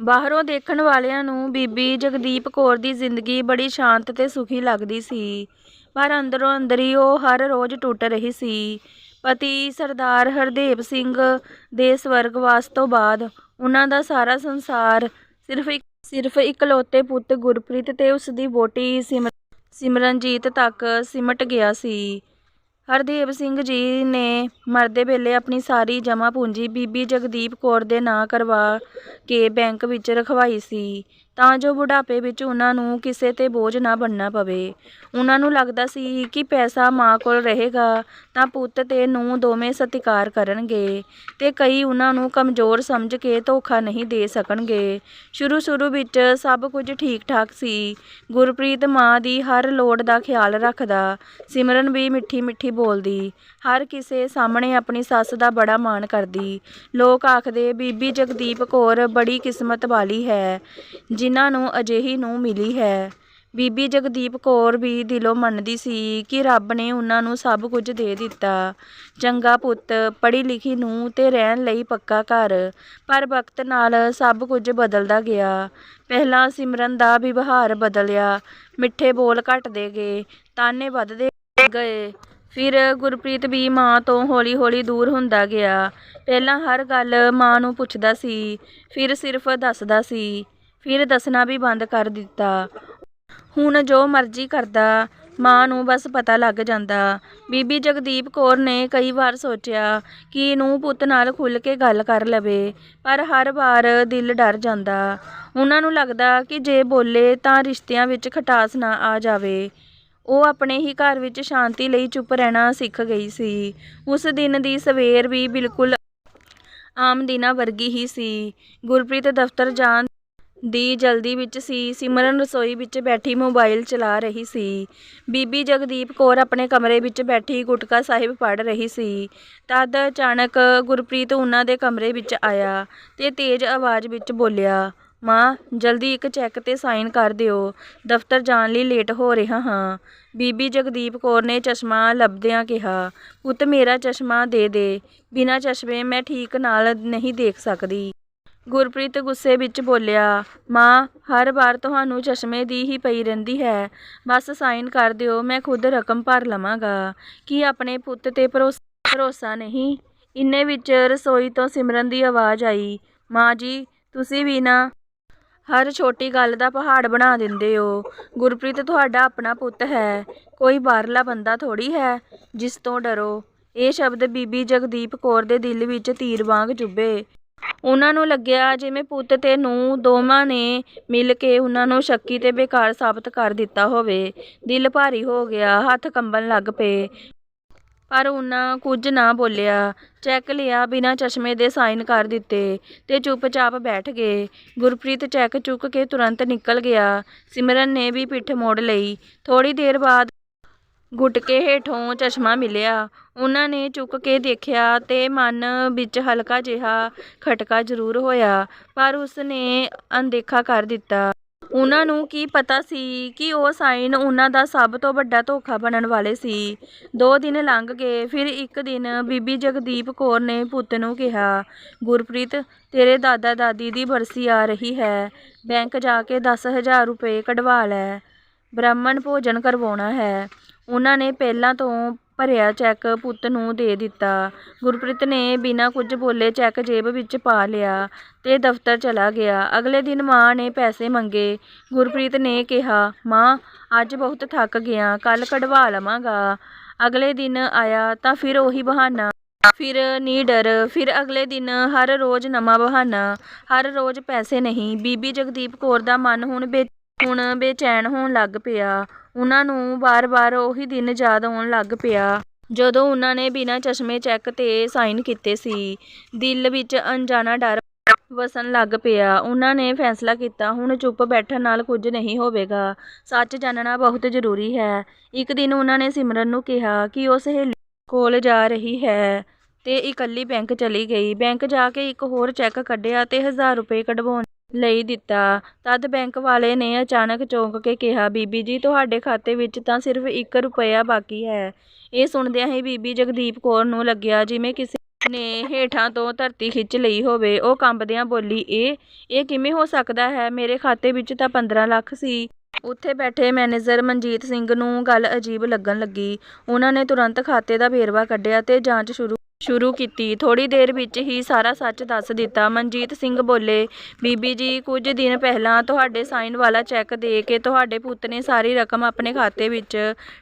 ਬਾਹਰੋਂ ਦੇਖਣ ਵਾਲਿਆਂ ਨੂੰ ਬੀਬੀ ਜਗਦੀਪ ਕੌਰ ਦੀ ਜ਼ਿੰਦਗੀ ਬੜੀ ਸ਼ਾਂਤ ਤੇ ਸੁਖੀ ਲੱਗਦੀ ਸੀ। ਪਰ ਅੰਦਰੋਂ ਅੰਦਰ ਹੀ ਉਹ ਹਰ ਰੋਜ਼ ਟੁੱਟ ਰਹੀ ਸੀ। ਪਤੀ ਸਰਦਾਰ ਹਰਦੇਵ ਸਿੰਘ ਦੇ ਸਵਰਗਵਾਸ ਤੋਂ ਬਾਅਦ ਉਹਨਾਂ ਦਾ ਸਾਰਾ ਸੰਸਾਰ ਸਿਰਫ ਇੱਕ, ਸਿਰਫ ਇਕਲੌਤੇ ਪੁੱਤ ਗੁਰਪ੍ਰੀਤ ਤੇ ਉਸ ਦੀ ਵੋਟੀ ਸਿਮਰਨਜੀਤ ਤੱਕ ਸਿਮਟ ਗਿਆ ਸੀ। ਹਰਦੇਵ ਸਿੰਘ ਜੀ ਨੇ ਮਰਦੇ ਵੇਲੇ ਆਪਣੀ ਸਾਰੀ ਜਮ੍ਹਾਂ ਪੂੰਜੀ ਬੀਬੀ ਜਗਦੀਪ ਕੌਰ ਦੇ ਨਾਂ ਕਰਵਾ ਕੇ ਬੈਂਕ ਵਿੱਚ ਰਖਵਾਈ ਸੀ। ਤਾਂ ਜੋ ਬੁਢਾਪੇ ਵਿੱਚ ਉਹਨਾਂ ਨੂੰ ਕਿਸੇ ਤੇ ਬੋਝ ਨਾ ਬਣਨਾ ਪਵੇ। ਉਹਨਾਂ ਨੂੰ ਲੱਗਦਾ ਸੀ ਕਿ ਪੈਸਾ ਮਾਂ ਕੋਲ ਰਹੇਗਾ, ਤਾਂ ਪੁੱਤ ਤੇ ਨੂੰ ਦੋਵੇਂ ਸਤਿਕਾਰ ਕਰਨਗੇ ਤੇ ਕਈ ਉਹਨਾਂ ਨੂੰ ਕਮਜ਼ੋਰ ਸਮਝ ਕੇ ਧੋਖਾ ਨਹੀਂ ਦੇ ਸਕਣਗੇ। ਸ਼ੁਰੂ ਸ਼ੁਰੂ ਵਿੱਚ ਸਭ ਕੁਝ ਠੀਕ ਠਾਕ ਸੀ। ਗੁਰਪ੍ਰੀਤ ਮਾਂ ਦੀ ਹਰ ਲੋੜ ਦਾ ਖਿਆਲ ਰੱਖਦਾ, ਸਿਮਰਨ ਵੀ ਮਿੱਠੀ ਮਿੱਠੀ ਬੋਲਦੀ। ਹਰ ਕਿਸੇ ਸਾਹਮਣੇ ਆਪਣੀ ਸੱਸ ਦਾ ਬੜਾ ਮਾਣ ਕਰਦੀ। ਲੋਕ ਆਖਦੇ, ਬੀਬੀ ਜਗਦੀਪ ਕੌਰ ਬੜੀ ਕਿਸਮਤ ਵਾਲੀ ਹੈ, ਜਿਨ੍ਹਾਂ ਨੂੰ ਅਜਿਹੀ ਨੂੰ ਮਿਲੀ ਹੈ। ਬੀਬੀ ਜਗਦੀਪ ਕੌਰ ਵੀ ਦਿਲੋਂ ਮੰਨਦੀ ਸੀ ਕਿ ਰੱਬ ਨੇ ਉਹਨਾਂ ਨੂੰ ਸਭ ਕੁਝ ਦੇ ਦਿੱਤਾ। ਚੰਗਾ ਪੁੱਤ, ਪੜ੍ਹੀ ਲਿਖੀ ਨੂੰ ਤੇ ਰਹਿਣ ਲਈ ਪੱਕਾ ਘਰ, ਪਰ ਵਕਤ ਨਾਲ ਸਭ ਕੁਝ ਬਦਲਦਾ ਗਿਆ। ਪਹਿਲਾਂ ਸਿਮਰਨ ਦਾ ਵਿਵਹਾਰ ਬਦਲਿਆ। ਮਿੱਠੇ ਬੋਲ ਘਟਦੇ ਗਏ, ਤਾਨੇ ਵੱਧਦੇ ਗਏ। ਫਿਰ ਗੁਰਪ੍ਰੀਤ ਵੀ ਮਾਂ ਤੋਂ ਹੌਲੀ-ਹੌਲੀ ਦੂਰ ਹੁੰਦਾ ਗਿਆ। ਪਹਿਲਾਂ ਹਰ ਗੱਲ ਮਾਂ ਨੂੰ ਪੁੱਛਦਾ ਸੀ, ਫਿਰ ਸਿਰਫ ਦੱਸਦਾ ਸੀ, ਫਿਰ ਦੱਸਣਾ ਵੀ ਬੰਦ ਕਰ ਦਿੱਤਾ। ਹੁਣ ਜੋ ਮਰਜ਼ੀ ਕਰਦਾ, ਮਾਂ ਨੂੰ ਬਸ ਪਤਾ ਲੱਗ ਜਾਂਦਾ। ਬੀਬੀ ਜਗਦੀਪ ਕੌਰ ਨੇ ਕਈ ਵਾਰ ਸੋਚਿਆ ਕਿ ਨੂੰ ਪੁੱਤ ਨਾਲ ਖੁੱਲ ਕੇ ਗੱਲ ਕਰ ਲਵੇ, ਪਰ ਹਰ ਵਾਰ ਦਿਲ ਡਰ ਜਾਂਦਾ। ਉਹਨਾਂ ਨੂੰ ਲੱਗਦਾ ਕਿ ਜੇ ਬੋਲੇ ਤਾਂ ਰਿਸ਼ਤਿਆਂ ਵਿੱਚ ਖਟਾਸ ਨਾ ਆ ਜਾਵੇ। ਉਹ ਆਪਣੇ ਹੀ ਘਰ ਵਿੱਚ ਸ਼ਾਂਤੀ ਲਈ ਚੁੱਪ ਰਹਿਣਾ ਸਿੱਖ ਗਈ ਸੀ। ਉਸ ਦਿਨ ਦੀ ਸਵੇਰ ਵੀ ਬਿਲਕੁਲ ਆਮ ਦਿਨਾਂ ਵਰਗੀ ਹੀ ਸੀ। ਗੁਰਪ੍ਰੀਤ ਦਫ਼ਤਰ ਜਾਣ ਦੀ ਜਲਦੀ ਵਿੱਚ ਸੀ। ਸਿਮਰਨ ਰਸੋਈ ਵਿੱਚ ਬੈਠੀ ਮੋਬਾਈਲ ਚਲਾ ਰਹੀ ਸੀ। ਬੀਬੀ ਜਗਦੀਪ ਕੌਰ ਆਪਣੇ ਕਮਰੇ ਵਿੱਚ ਬੈਠੀ ਗੁਟਕਾ ਸਾਹਿਬ ਪੜ੍ਹ ਰਹੀ ਸੀ। ਤਦ ਅਚਾਨਕ ਗੁਰਪ੍ਰੀਤ ਉਹਨਾਂ ਦੇ ਕਮਰੇ ਵਿੱਚ ਆਇਆ ਤੇ ਤੇਜ਼ ਆਵਾਜ਼ ਵਿੱਚ ਬੋਲਿਆ ਮਾਂ, ਜਲਦੀ ਇੱਕ ਚੈੱਕ ਤੇ ਸਾਈਨ ਕਰ ਦਿਓ। ਦਫ਼ਤਰ ਜਾਣ ਲਈ ਲੇਟ ਹੋ ਰਿਹਾ ਹਾਂ। ਬੀਬੀ ਜਗਦੀਪ ਕੌਰ ਨੇ ਚਸ਼ਮਾ ਲੱਭਦਿਆਂ ਕਿਹਾ, ਪੁੱਤ, ਮੇਰਾ ਚਸ਼ਮਾ ਦੇ ਦੇ। ਬਿਨਾਂ ਚਸ਼ਮੇ ਮੈਂ ਠੀਕ ਨਾਲ ਨਹੀਂ ਦੇਖ ਸਕਦੀ। ਗੁਰਪ੍ਰੀਤ ਗੁੱਸੇ ਵਿੱਚ ਬੋਲਿਆ, ਮਾਂ, ਹਰ ਵਾਰ ਤੁਹਾਨੂੰ ਚਸ਼ਮੇ ਦੀ ਹੀ ਪਈ ਰਹਿੰਦੀ ਹੈ। ਬਸ ਸਾਈਨ ਕਰ ਦਿਓ, ਮੈਂ ਖੁਦ ਰਕਮ ਭਰ ਲਵਾਂਗਾ। ਕੀ ਆਪਣੇ ਪੁੱਤ ਤੇ ਭਰੋਸ- ਭਰੋਸਾ ਨਹੀਂ? ਇੰਨੇ ਵਿੱਚ ਰਸੋਈ ਤੋਂ ਸਿਮਰਨ ਦੀ ਆਵਾਜ਼ ਆਈ, ਮਾਂ ਜੀ, ਤੁਸੀਂ ਵੀ ਨਾ ਹਰ ਛੋਟੀ ਗੱਲ ਦਾ ਪਹਾੜ ਬਣਾ ਦਿੰਦੇ ਹੋ। ਗੁਰਪ੍ਰੀਤ ਤੁਹਾਡਾ ਆਪਣਾ ਪੁੱਤ ਹੈ। ਕੋਈ ਬਾਹਰਲਾ ਬੰਦਾ ਥੋੜੀ ਹੈ, ਜਿਸ ਤੋਂ ਡਰੋ। ਇਹ ਸ਼ਬਦ ਬੀਬੀ ਜਗਦੀਪ ਕੌਰ ਦੇ ਦਿਲ ਵਿੱਚ ਤੀਰ ਵਾਂਗ ਚੁੱਭੇ ਉਹਨਾਂ ਨੂੰ ਲੱਗਿਆ ਜਿਵੇਂ ਪੁੱਤ ਤੇ ਨੂੰ ਦੋਵਾਂ ਨੇ ਮਿਲ ਕੇ ਉਹਨਾਂ ਨੂੰ ਸ਼ੱਕੀ ਤੇ ਬੇਕਾਰ ਸਾਬਤ ਕਰ ਦਿੱਤਾ ਹੋਵੇ। ਦਿਲ ਭਾਰੀ ਹੋ ਗਿਆ, ਹੱਥ ਕੰਬਣ ਲੱਗ ਪਏ। ਪਰ ਉਹਨਾਂ ਕੁਝ ਨਾ ਬੋਲਿਆ। ਚੈੱਕ ਲਿਆ, ਬਿਨਾਂ ਚਸ਼ਮੇ ਦੇ ਸਾਈਨ ਕਰ ਦਿੱਤੇ ਤੇ ਚੁੱਪਚਾਪ ਬੈਠ ਗਏ। ਗੁਰਪ੍ਰੀਤ ਚੈੱਕ ਚੁੱਕ ਕੇ ਤੁਰੰਤ ਨਿਕਲ ਗਿਆ। ਸਿਮਰਨ ਨੇ ਵੀ ਪਿੱਠ ਮੋੜ ਲਈ। ਥੋੜੀ ਦੇਰ ਬਾਅਦ ਗੁਟਕੇ ਹੇਠੋਂ ਚਸ਼ਮਾ ਮਿਲਿਆ। ਉਹਨਾਂ ਨੇ ਚੁੱਕ ਕੇ ਦੇਖਿਆ ਤੇ ਮਨ ਵਿੱਚ ਹਲਕਾ ਜਿਹਾ ਖਟਕਾ ਜ਼ਰੂਰ ਹੋਇਆ, ਪਰ ਉਸ ਨੇ ਅਣਦੇਖਾ ਕਰ ਦਿੱਤਾ। ਉਹਨਾਂ ਨੂੰ ਕੀ ਪਤਾ ਸੀ ਕਿ ਉਹ ਸਾਈਨ ਉਹਨਾਂ ਦਾ ਸਭ ਤੋਂ ਵੱਡਾ ਧੋਖਾ ਬਣਨ ਵਾਲੇ ਸੀ। ਦੋ ਦਿਨ ਲੰਘ ਗਏ, ਫਿਰ ਇੱਕ ਦਿਨ ਬੀਬੀ ਜਗਦੀਪ ਕੌਰ ਨੇ ਪੁੱਤ ਨੂੰ ਕਿਹਾ, ਗੁਰਪ੍ਰੀਤ, ਤੇਰੇ ਦਾਦਾ ਦਾਦੀ ਦੀ ਬਰਸੀ ਆ ਰਹੀ ਹੈ। ਬੈਂਕ ਜਾ ਕੇ 10000 ਰੁਪਏ ਕਢਵਾ ਲੈ। ਬ੍ਰਾਹਮਣ ਭੋਜਨ ਕਰਵਾਉਣਾ ਹੈ। ਉਹਨਾਂ ਨੇ ਪਹਿਲਾਂ ਤੋਂ ਭਰਿਆ ਚੈੱਕ ਪੁੱਤ ਨੂੰ ਦੇ ਦਿੱਤਾ। ਗੁਰਪ੍ਰੀਤ ਨੇ ਬਿਨਾਂ ਕੁਝ ਬੋਲੇ ਚੈੱਕ ਜੇਬ ਵਿੱਚ ਪਾ ਲਿਆ ਤੇ ਦਫ਼ਤਰ ਚਲਾ ਗਿਆ। ਅਗਲੇ ਦਿਨ ਮਾਂ ਨੇ ਪੈਸੇ ਮੰਗੇ। ਗੁਰਪ੍ਰੀਤ ਨੇ ਕਿਹਾ, ਮਾਂ, ਅੱਜ ਬਹੁਤ ਥੱਕ ਗਿਆ ਕੱਲ ਕਢਵਾ ਲਵਾਂਗਾ। ਅਗਲੇ ਦਿਨ ਆਇਆ ਤਾਂ ਫਿਰ ਉਹੀ ਬਹਾਨਾ। ਫਿਰ ਨੀਡਰ ਫਿਰ ਅਗਲੇ ਦਿਨ ਹਰ ਰੋਜ਼ ਨਵਾਂ ਬਹਾਨਾ। ਹਰ ਰੋਜ਼ ਪੈਸੇ ਨਹੀਂ। ਬੀਬੀ ਜਗਦੀਪ ਕੌਰ ਦਾ ਮਨ ਹੁਣ ਬੇ, ਹੁਣ ਬੇਚੈਨ ਹੋਣ ਲੱਗ ਪਿਆ। ਉਹਨਾਂ ਨੂੰ ਵਾਰ-ਵਾਰ ਉਹੀ ਦਿਨ ਯਾਦ ਆਉਣ ਲੱਗ ਪਿਆ। ਜਦੋਂ ਉਹਨਾਂ ਨੇ ਬਿਨਾਂ ਚਸ਼ਮੇ ਚੈੱਕ ਤੇ ਸਾਈਨ ਕੀਤੇ ਸੀ, ਦਿਲ ਵਿੱਚ ਅਣਜਾਣਾ ਡਰ ਵਸਣ ਲੱਗ ਪਿਆ। ਉਹਨਾਂ ਨੇ ਫੈਸਲਾ ਕੀਤਾ, ਹੁਣ ਚੁੱਪ ਬੈਠਣ ਨਾਲ ਕੁਝ ਨਹੀਂ ਹੋਵੇਗਾ। ਸੱਚ ਜਾਣਨਾ ਬਹੁਤ ਜ਼ਰੂਰੀ ਹੈ। ਇੱਕ ਦਿਨ ਉਹਨਾਂ ਨੇ ਸਿਮਰਨ ਨੂੰ ਕਿਹਾ ਕਿ ਉਹ ਸਹੇਲੀ ਕੋਲ ਜਾ ਰਹੀ ਹੈ ਤੇ ਇਕੱਲੀ ਬੈਂਕ ਚਲੀ ਗਈ। ਬੈਂਕ ਜਾ ਕੇ ਇੱਕ ਹੋਰ ਚੈੱਕ ਕੱਢਿਆ ਤੇ 1000 ਰੁਪਏ ਕਢਵਾਉਣ ਲਈ ਦਿੱਤਾ। ਤਦ ਬੈਂਕ ਵਾਲੇ ਨੇ ਅਚਾਨਕ ਚੌਂਕ ਕੇ ਕਿਹਾ, ਬੀਬੀ ਜੀ, ਤੁਹਾਡੇ ਖਾਤੇ ਵਿੱਚ ਤਾਂ ਸਿਰਫ 1 ਰੁਪਇਆ ਬਾਕੀ ਹੈ। ਇਹ ਸੁਣਦਿਆਂ ਹੀ ਬੀਬੀ ਜਗਦੀਪ ਕੌਰ ਨੂੰ ਲੱਗਿਆ, ਜਿਵੇਂ ਕਿਸੇ ਨੇ ਹੇਠਾਂ ਤੋਂ ਧਰਤੀ ਖਿੱਚ ਲਈ ਹੋਵੇ, ਉਹ ਕੰਬਦਿਆਂ ਬੋਲੀ, ਇਹ ਇਹ ਕਿਵੇਂ ਹੋ ਸਕਦਾ ਹੈ? ਮੇਰੇ ਖਾਤੇ ਵਿੱਚ ਤਾਂ 15 ਲੱਖ ਸੀ। ਉੱਥੇ ਬੈਠੇ ਮੈਨੇਜਰ ਮਨਜੀਤ ਸਿੰਘ ਨੂੰ ਗੱਲ ਅਜੀਬ ਲੱਗਣ ਲੱਗੀ। ਉਹਨਾਂ ਨੇ ਤੁਰੰਤ ਖਾਤੇ ਦਾ ਵੇਰਵਾ ਕੱਢਿਆ ਤੇ ਜਾਂਚ ਸ਼ੁਰੂ ਸ਼ੁਰੂ ਕੀਤੀ। ਥੋੜੀ ਦੇਰ ਵਿੱਚ ਹੀ ਸਾਰਾ ਸੱਚ ਦੱਸ ਦਿੱਤਾ। ਮਨਜੀਤ ਸਿੰਘ ਬੋਲੇ, ਬੀਬੀ ਜੀ, ਕੁਝ ਦਿਨ ਪਹਿਲਾਂ ਤੁਹਾਡੇ ਸਾਈਨ ਵਾਲਾ ਚੈੱਕ ਦੇ ਕੇ ਤੁਹਾਡੇ ਪੁੱਤ ਨੇ ਸਾਰੀ ਰਕਮ ਆਪਣੇ ਖਾਤੇ ਵਿੱਚ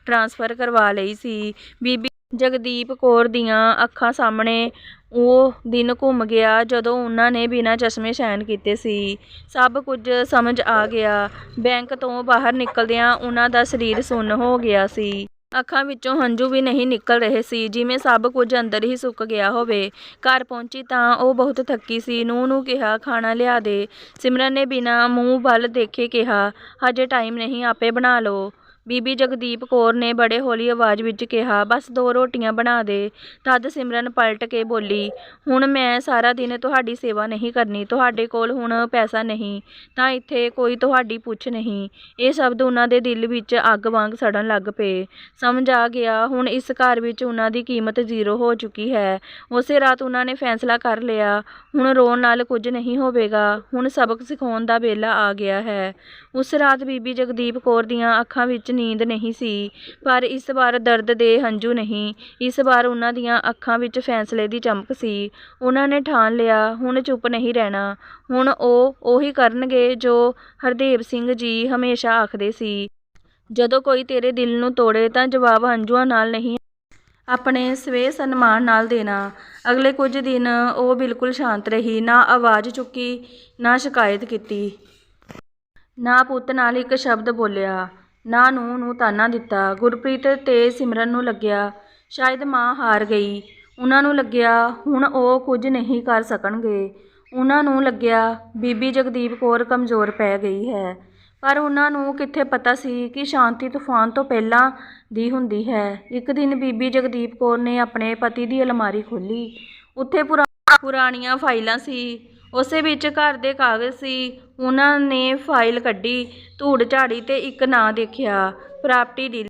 ਟ੍ਰਾਂਸਫਰ ਕਰਵਾ ਲਈ ਸੀ। ਬੀਬੀ ਜਗਦੀਪ ਕੌਰ ਦੀਆਂ ਅੱਖਾਂ ਸਾਹਮਣੇ ਉਹ ਦਿਨ ਘੁੰਮ ਗਿਆ ਜਦੋਂ ਉਹਨਾਂ ਨੇ ਬਿਨਾਂ ਚਸ਼ਮੇ ਸੈਨ ਕੀਤੇ ਸੀ। ਸਭ ਕੁਝ ਸਮਝ ਆ ਗਿਆ। ਬੈਂਕ ਤੋਂ ਬਾਹਰ ਨਿਕਲਦਿਆਂ ਉਹਨਾਂ ਦਾ ਸਰੀਰ ਸੁੰਨ ਹੋ ਗਿਆ ਸੀ। ਅੱਖਾਂ ਵਿੱਚੋਂ ਹੰਝੂ ਵੀ ਨਹੀਂ ਨਿਕਲ ਰਹੇ ਸੀ। ਜਿਵੇਂ ਸਭ ਕੁਝ ਅੰਦਰ ਹੀ ਸੁੱਕ ਗਿਆ ਹੋਵੇ। ਘਰ ਪਹੁੰਚੀ ਤਾਂ ਉਹ ਬਹੁਤ ਥੱਕੀ ਸੀ। ਨੂੰਹ ਨੂੰ ਕਿਹਾ, ਖਾਣਾ ਲਿਆ ਦੇ। ਸਿਮਰਨ ਨੇ ਬਿਨਾਂ ਮੂੰਹ ਵੱਲ ਦੇਖੇ ਕਿਹਾ, ਹਜੇ ਟਾਈਮ ਨਹੀਂ, ਆਪੇ ਬਣਾ ਲਓ। ਬੀਬੀ ਜਗਦੀਪ ਕੌਰ ਨੇ ਬੜੇ ਹੌਲੀ ਆਵਾਜ਼ ਵਿੱਚ ਕਿਹਾ, ਬਸ ਦੋ ਰੋਟੀਆਂ ਬਣਾ ਦੇ। ਤਦ ਸਿਮਰਨ ਪਲਟ ਕੇ ਬੋਲੀ, ਹੁਣ ਮੈਂ ਸਾਰਾ ਦਿਨ ਤੁਹਾਡੀ ਸੇਵਾ ਨਹੀਂ ਕਰਨੀ, ਤੁਹਾਡੇ ਕੋਲ ਹੁਣ ਪੈਸਾ ਨਹੀਂ, ਤਾਂ ਇੱਥੇ ਕੋਈ ਤੁਹਾਡੀ ਪੁੱਛ ਨਹੀਂ। ਇਹ ਸ਼ਬਦ ਉਹਨਾਂ ਦੇ ਦਿਲ ਵਿੱਚ ਅੱਗ ਵਾਂਗ ਸੜਨ ਲੱਗ ਪਏ। ਸਮਝ ਆ ਗਿਆ, ਹੁਣ ਇਸ ਘਰ ਵਿੱਚ ਉਹਨਾਂ ਦੀ ਕੀਮਤ ਜ਼ੀਰੋ ਹੋ ਚੁੱਕੀ ਹੈ। ਉਸੇ ਰਾਤ ਉਹਨਾਂ ਨੇ ਫੈਸਲਾ ਕਰ ਲਿਆ, ਹੁਣ ਰੋਣ ਨਾਲ ਕੁਝ ਨਹੀਂ ਹੋਵੇਗਾ, ਹੁਣ ਸਬਕ ਸਿਖਾਉਣ ਦਾ ਵੇਲਾ ਆ ਗਿਆ ਹੈ। ਉਸ ਰਾਤ ਬੀਬੀ ਜਗਦੀਪ ਕੌਰ ਦੀਆਂ ਅੱਖਾਂ ਵਿੱਚ ਨੀਂਦ ਨਹੀਂ ਸੀ, ਪਰ ਇਸ ਵਾਰ ਦਰਦ ਦੇ ਹੰਝੂ ਨਹੀਂ। ਇਸ ਵਾਰ ਉਹਨਾਂ ਦੀਆਂ ਅੱਖਾਂ ਵਿੱਚ ਫੈਸਲੇ ਦੀ ਚਮਕ ਸੀ। ਉਹਨਾਂ ਨੇ ਠਾਣ ਲਿਆ, ਹੁਣ ਚੁੱਪ ਨਹੀਂ ਰਹਿਣਾ। ਹੁਣ ਉਹ ਉਹੀ ਕਰਨਗੇ ਜੋ ਹਰਦੇਵ ਸਿੰਘ ਜੀ ਹਮੇਸ਼ਾ ਆਖਦੇ ਸੀ। ਜਦੋਂ ਕੋਈ ਤੇਰੇ ਦਿਲ ਨੂੰ ਤੋੜੇ ਤਾਂ ਜਵਾਬ ਹੰਝੂਆਂ ਨਾਲ ਨਹੀਂ ਆਪਣੇ ਸਵੇ ਸਨਮਾਨ ਨਾਲ ਦੇਣਾ। ਅਗਲੇ ਕੁਝ ਦਿਨ ਉਹ ਬਿਲਕੁਲ ਸ਼ਾਂਤ ਰਹੀ, ਨਾ ਆਵਾਜ਼ ਚੁੱਕੀ, ਨਾ ਸ਼ਿਕਾਇਤ ਕੀਤੀ। ਨਾ ਪੁੱਤ ਨਾਲ ਇੱਕ ਸ਼ਬਦ ਬੋਲਿਆ। ਨਾ ਨੂੰ ਨੂੰ ਤਾਨਾ ਦਿੱਤਾ। ਗੁਰਪ੍ਰੀਤ ਤੇ ਸਿਮਰਨ ਨੂੰ ਲੱਗਿਆ, ਸ਼ਾਇਦ ਮਾਂ ਹਾਰ ਗਈ। ਉਹਨਾਂ ਨੂੰ ਲੱਗਿਆ, ਹੁਣ ਉਹ ਕੁਝ ਨਹੀਂ ਕਰ ਸਕਣਗੇ। ਉਹਨਾਂ ਨੂੰ ਲੱਗਿਆ, ਬੀਬੀ ਜਗਦੀਪ ਕੌਰ ਕਮਜ਼ੋਰ ਪੈ ਗਈ ਹੈ। ਪਰ ਉਹਨਾਂ ਨੂੰ ਕਿੱਥੇ ਪਤਾ ਸੀ ਕਿ ਸ਼ਾਂਤੀ ਤੂਫਾਨ ਤੋਂ ਪਹਿਲਾਂ ਦੀ ਹੁੰਦੀ ਹੈ। ਇੱਕ ਦਿਨ ਬੀਬੀ ਜਗਦੀਪ ਕੌਰ ਨੇ ਆਪਣੇ ਪਤੀ ਦੀ ਅਲਮਾਰੀ ਖੋਲ੍ਹੀ। ਉੱਥੇ ਪੁਰਾ, ਪੁਰਾਣੀਆਂ ਫਾਈਲਾਂ ਸੀ। ਉਸੇ ਵਿੱਚ ਘਰ ਦੇ ਕਾਗਜ਼ ਸੀ। ਉਹਨਾਂ ਨੇ ਫਾਈਲ ਕੱਢੀ, ਧੂੜ ਝਾੜੀ ਤੇ ਇੱਕ ਨਾਂ ਦੇਖਿਆ, ਪ੍ਰਾਪਰਟੀ ਡੀਲ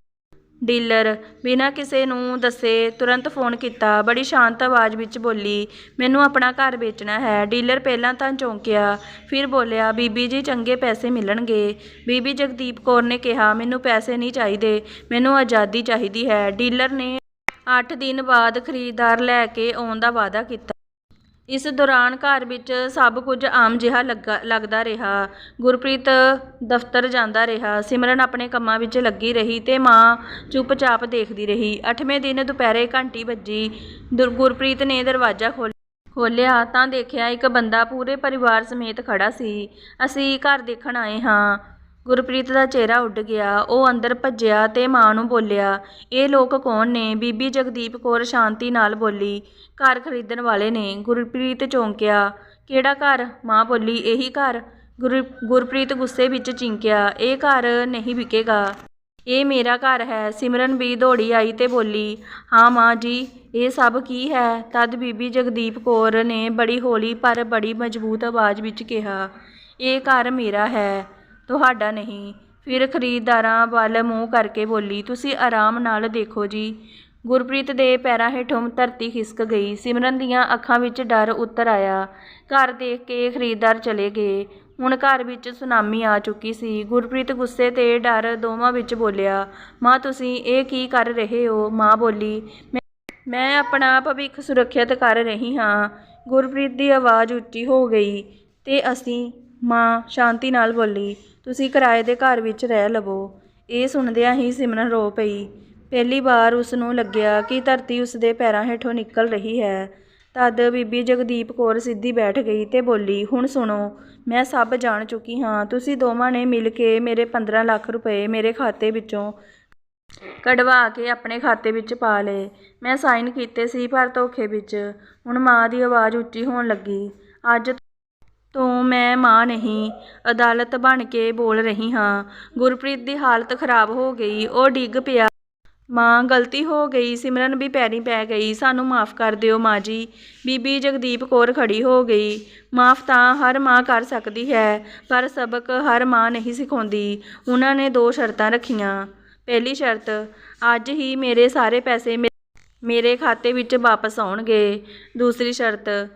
ਡੀਲਰ। ਬਿਨਾਂ ਕਿਸੇ ਨੂੰ ਦੱਸੇ ਤੁਰੰਤ ਫੋਨ ਕੀਤਾ। ਬੜੀ ਸ਼ਾਂਤ ਆਵਾਜ਼ ਵਿੱਚ ਬੋਲੀ, ਮੈਨੂੰ ਆਪਣਾ ਘਰ ਵੇਚਣਾ ਹੈ। ਡੀਲਰ ਪਹਿਲਾਂ ਤਾਂ ਚੌਂਕਿਆ, ਫਿਰ ਬੋਲਿਆ, ਬੀਬੀ ਜੀ, ਚੰਗੇ ਪੈਸੇ ਮਿਲਣਗੇ। ਬੀਬੀ ਜਗਦੀਪ ਕੌਰ ਨੇ ਕਿਹਾ, ਮੈਨੂੰ ਪੈਸੇ ਨਹੀਂ ਚਾਹੀਦੇ, ਮੈਨੂੰ ਆਜ਼ਾਦੀ ਚਾਹੀਦੀ ਹੈ। ਡੀਲਰ ਨੇ 8 ਦਿਨ ਬਾਅਦ ਖਰੀਦਦਾਰ ਲੈ ਕੇ ਆਉਣ ਦਾ ਵਾਅਦਾ ਕੀਤਾ। ਇਸ ਦੌਰਾਨ ਘਰ ਵਿੱਚ ਸਭ ਕੁਝ ਆਮ ਜਿਹਾ ਲੱਗਾ, ਲੱਗਦਾ ਰਿਹਾ। ਗੁਰਪ੍ਰੀਤ ਦਫ਼ਤਰ ਜਾਂਦਾ ਰਿਹਾ। ਸਿਮਰਨ ਆਪਣੇ ਕੰਮਾਂ ਵਿੱਚ ਲੱਗੀ ਰਹੀ ਅਤੇ ਮਾਂ ਚੁੱਪਚਾਪ ਦੇਖਦੀ ਰਹੀ। ਅੱਠਵੇਂ ਦਿਨ ਦੁਪਹਿਰੇ ਘੰਟੀ ਵੱਜੀ। ਦੁਰ- ਗੁਰਪ੍ਰੀਤ ਨੇ ਦਰਵਾਜ਼ਾ ਖੋਲ੍ਹ ਖੋਲ੍ਹਿਆ ਤਾਂ ਦੇਖਿਆ ਇੱਕ ਬੰਦਾ ਪੂਰੇ ਪਰਿਵਾਰ ਸਮੇਤ ਖੜ੍ਹਾ ਸੀ। ਅਸੀਂ ਘਰ ਦੇਖਣ ਆਏ ਹਾਂ। ਗੁਰਪ੍ਰੀਤ ਦਾ ਚਿਹਰਾ ਉੱਡ ਗਿਆ। ਉਹ ਅੰਦਰ ਭੱਜਿਆ ਤੇ ਮਾਂ ਨੂੰ ਬੋਲਿਆ, ਇਹ ਲੋਕ ਕੌਣ ਨੇ? ਬੀਬੀ ਜਗਦੀਪ ਕੌਰ ਸ਼ਾਂਤੀ ਨਾਲ ਬੋਲੀ, ਘਰ ਖਰੀਦਣ ਵਾਲੇ ਨੇ। ਗੁਰਪ੍ਰੀਤ ਚੌਂਕਿਆ, ਕਿਹੜਾ ਘਰ? ਮਾਂ ਬੋਲੀ, ਇਹੀ ਘਰ। ਗੁਰ, ਗੁਰਪ੍ਰੀਤ ਗੁੱਸੇ ਵਿੱਚ ਚਿੰਕਿਆ, ਇਹ ਘਰ ਨਹੀਂ ਵਿਕੇਗਾ। ਇਹ ਮੇਰਾ ਘਰ ਹੈ। ਸਿਮਰਨ ਵੀ ਦੌੜੀ ਆਈ ਤੇ ਬੋਲੀ, ਹਾਂ ਮਾਂ ਜੀ, ਇਹ ਸਭ ਕੀ ਹੈ? ਤਦ ਬੀਬੀ ਜਗਦੀਪ ਕੌਰ ਨੇ ਬੜੀ ਹੌਲੀ ਪਰ ਬੜੀ ਮਜ਼ਬੂਤ ਆਵਾਜ਼ ਵਿੱਚ ਕਿਹਾ, ਇਹ ਘਰ ਮੇਰਾ ਹੈ। ਤੁਹਾਡਾ ਨਹੀਂ। ਫਿਰ ਖਰੀਦਦਾਰਾਂ ਵੱਲ ਮੂੰਹ ਕਰਕੇ ਬੋਲੀ, ਤੁਸੀਂ ਆਰਾਮ ਨਾਲ ਦੇਖੋ ਜੀ। ਗੁਰਪ੍ਰੀਤ ਦੇ ਪੈਰਾਂ ਹੇਠੋਂ ਧਰਤੀ ਖਿਸਕ ਗਈ। ਸਿਮਰਨ ਦੀਆਂ ਅੱਖਾਂ ਵਿੱਚ ਡਰ ਉਤਰ ਆਇਆ। ਘਰ ਦੇਖ ਕੇ ਖਰੀਦਦਾਰ ਚਲੇ ਗਏ। ਹੁਣ ਘਰ ਵਿੱਚ ਸੁਨਾਮੀ ਆ ਚੁੱਕੀ ਸੀ। ਗੁਰਪ੍ਰੀਤ ਗੁੱਸੇ ਤੇ ਡਰ ਦੋਵਾਂ ਵਿੱਚ ਬੋਲਿਆ, ਮਾਂ, ਤੁਸੀਂ ਇਹ ਕੀ ਕਰ ਰਹੇ ਹੋ? ਮਾਂ ਬੋਲੀ, ਮੈਂ ਮੈਂ ਆਪਣਾ ਭਵਿੱਖ ਸੁਰੱਖਿਅਤ ਕਰ ਰਹੀ ਹਾਂ। ਗੁਰਪ੍ਰੀਤ ਦੀ ਆਵਾਜ਼ ਉੱਚੀ ਹੋ ਗਈ ਤੇ ਅਸੀਂ ਮਾਂ ਸ਼ਾਂਤੀ ਨਾਲ ਬੋਲੀ ਤੁਸੀਂ ਕਿਰਾਏ ਦੇ ਘਰ ਵਿੱਚ ਰਹਿ ਲਵੋ। ਇਹ ਸੁਣਦਿਆਂ ਹੀ ਸਿਮਰਨ ਰੋ ਪਈ। ਪਹਿਲੀ ਵਾਰ ਉਸ ਨੂੰ ਲੱਗਿਆ ਕਿ ਧਰਤੀ ਉਸ ਦੇ ਪੈਰਾਂ ਹੇਠੋਂ ਨਿਕਲ ਰਹੀ ਹੈ। ਤਦ ਬੀਬੀ ਜਗਦੀਪ ਕੌਰ ਸਿੱਧੀ ਬੈਠ ਗਈ ਤੇ ਬੋਲੀ, ਹੁਣ ਸੁਣੋ, ਮੈਂ ਸਭ ਜਾਣ ਚੁੱਕੀ ਹਾਂ। ਤੁਸੀਂ ਦੋਵਾਂ ਨੇ ਮਿਲ ਕੇ ਮੇਰੇ 15 ਲੱਖ ਰੁਪਏ ਮੇਰੇ ਖਾਤੇ ਵਿੱਚੋਂ ਕਢਵਾ ਕੇ ਆਪਣੇ ਖਾਤੇ ਵਿੱਚ ਪਾ ਲਏ। ਮੈਂ ਸਾਈਨ ਕੀਤੇ ਸੀ ਪਰ ਧੋਖੇ ਵਿੱਚ। ਹੁਣ ਮਾਂ ਦੀ ਆਵਾਜ਼ ਉੱਚੀ ਹੋਣ ਲੱਗੀ। ਅੱਜ ਤੋਂ ਮੈਂ ਮਾਂ ਨਹੀਂ, ਅਦਾਲਤ ਬਣ ਕੇ ਬੋਲ ਰਹੀ ਹਾਂ। ਗੁਰਪ੍ਰੀਤ ਦੀ ਹਾਲਤ ਖਰਾਬ ਹੋ ਗਈ, ਉਹ ਡਿੱਗ ਪਿਆ। ਮਾਂ, ਗਲਤੀ ਹੋ ਗਈ, ਸਿਮਰਨ ਵੀ ਪੈਰੀ ਪੈ ਗਈ, ਸਾਨੂੰ ਮਾਫ ਕਰ ਦਿਓ ਮਾਂ ਜੀ। ਬੀਬੀ ਜਗਦੀਪ ਕੌਰ ਖੜੀ ਹੋ ਗਈ। ਮਾਫ ਤਾਂ ਹਰ ਮਾਂ ਕਰ ਸਕਦੀ ਹੈ, ਪਰ ਸਬਕ ਹਰ ਮਾਂ ਨਹੀਂ ਸਿਖਾਉਂਦੀ। ਉਹਨਾਂ ਨੇ ਦੋ ਸ਼ਰਤਾਂ ਰੱਖੀਆਂ। ਪਹਿਲੀ ਸ਼ਰਤ, ਅੱਜ ਹੀ ਮੇਰੇ ਸਾਰੇ ਪੈਸੇ ਮੇ- ਮੇਰੇ ਖਾਤੇ ਵਿੱਚ ਵਾਪਸ ਆਉਣਗੇ। ਦੂਸਰੀ ਸ਼ਰਤ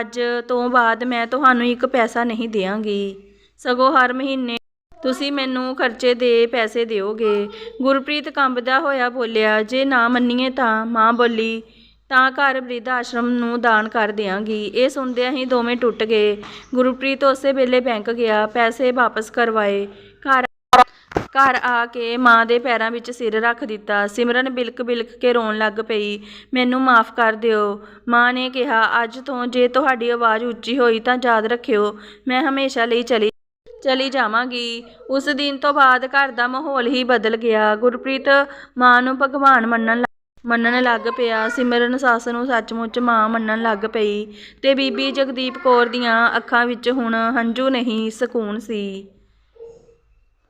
ਅੱਜ ਤੋਂ ਬਾਅਦ ਮੈਂ ਤੁਹਾਨੂੰ ਇੱਕ ਪੈਸਾ ਨਹੀਂ ਦਿਆਂਗੀ। ਸਗੋਂ ਹਰ ਮਹੀਨੇ ਤੁਸੀਂ ਮੈਨੂੰ ਖਰਚੇ ਦੇ ਪੈਸੇ ਦਿਓਗੇ। ਗੁਰਪ੍ਰੀਤ ਕੰਬਦਾ ਹੋਇਆ ਬੋਲਿਆ, ਜੇ ਨਾ ਮੰਨੀਏ ਤਾਂ। ਮਾਂ ਬੋਲੀ, ਤਾਂ ਘਰ ਬ੍ਰਿਧ ਆਸ਼ਰਮ ਨੂੰ ਦਾਨ ਕਰ ਦਿਆਂਗੀ। ਇਹ ਸੁਣਦਿਆਂ ਹੀ ਦੋਵੇਂ ਟੁੱਟ ਗਏ। ਗੁਰਪ੍ਰੀਤ ਉਸੇ ਵੇਲੇ ਬੈਂਕ ਗਿਆ, ਪੈਸੇ ਵਾਪਸ ਕਰਵਾਏ। ਘਰ ਘਰ ਆ ਕੇ ਮਾਂ ਦੇ ਪੈਰਾਂ ਵਿੱਚ ਸਿਰ ਰੱਖ ਦਿੱਤਾ। ਸਿਮਰਨ ਬਿਲਕ ਬਿਲਕ ਕੇ ਰੋਣ ਲੱਗ ਪਈ। ਮੈਨੂੰ ਮਾਫ ਕਰ ਦਿਓ। ਮਾਂ ਨੇ ਕਿਹਾ, ਅੱਜ ਤੋਂ ਜੇ ਤੁਹਾਡੀ ਆਵਾਜ਼ ਉੱਚੀ ਹੋਈ ਤਾਂ ਯਾਦ ਰੱਖਿਓ, ਮੈਂ ਹਮੇਸ਼ਾ ਲਈ ਚਲੀ ਚਲੀ ਜਾਵਾਂਗੀ। ਉਸ ਦਿਨ ਤੋਂ ਬਾਅਦ ਘਰ ਦਾ ਮਾਹੌਲ ਹੀ ਬਦਲ ਗਿਆ। ਗੁਰਪ੍ਰੀਤ ਮਾਂ ਨੂੰ ਭਗਵਾਨ ਮੰਨਣ ਲੱਗ- ਮੰਨਣ ਲੱਗ ਪਿਆ। ਸਿਮਰਨ ਸੱਸ ਨੂੰ ਸੱਚਮੁੱਚ ਮਾਂ ਮੰਨਣ ਲੱਗ ਪਈ ਤੇ ਬੀਬੀ ਜਗਦੀਪ ਕੌਰ ਦੀਆਂ ਅੱਖਾਂ ਵਿੱਚ ਹੁਣ ਹੰਝੂ ਨਹੀਂ, ਸਕੂਨ ਸੀ।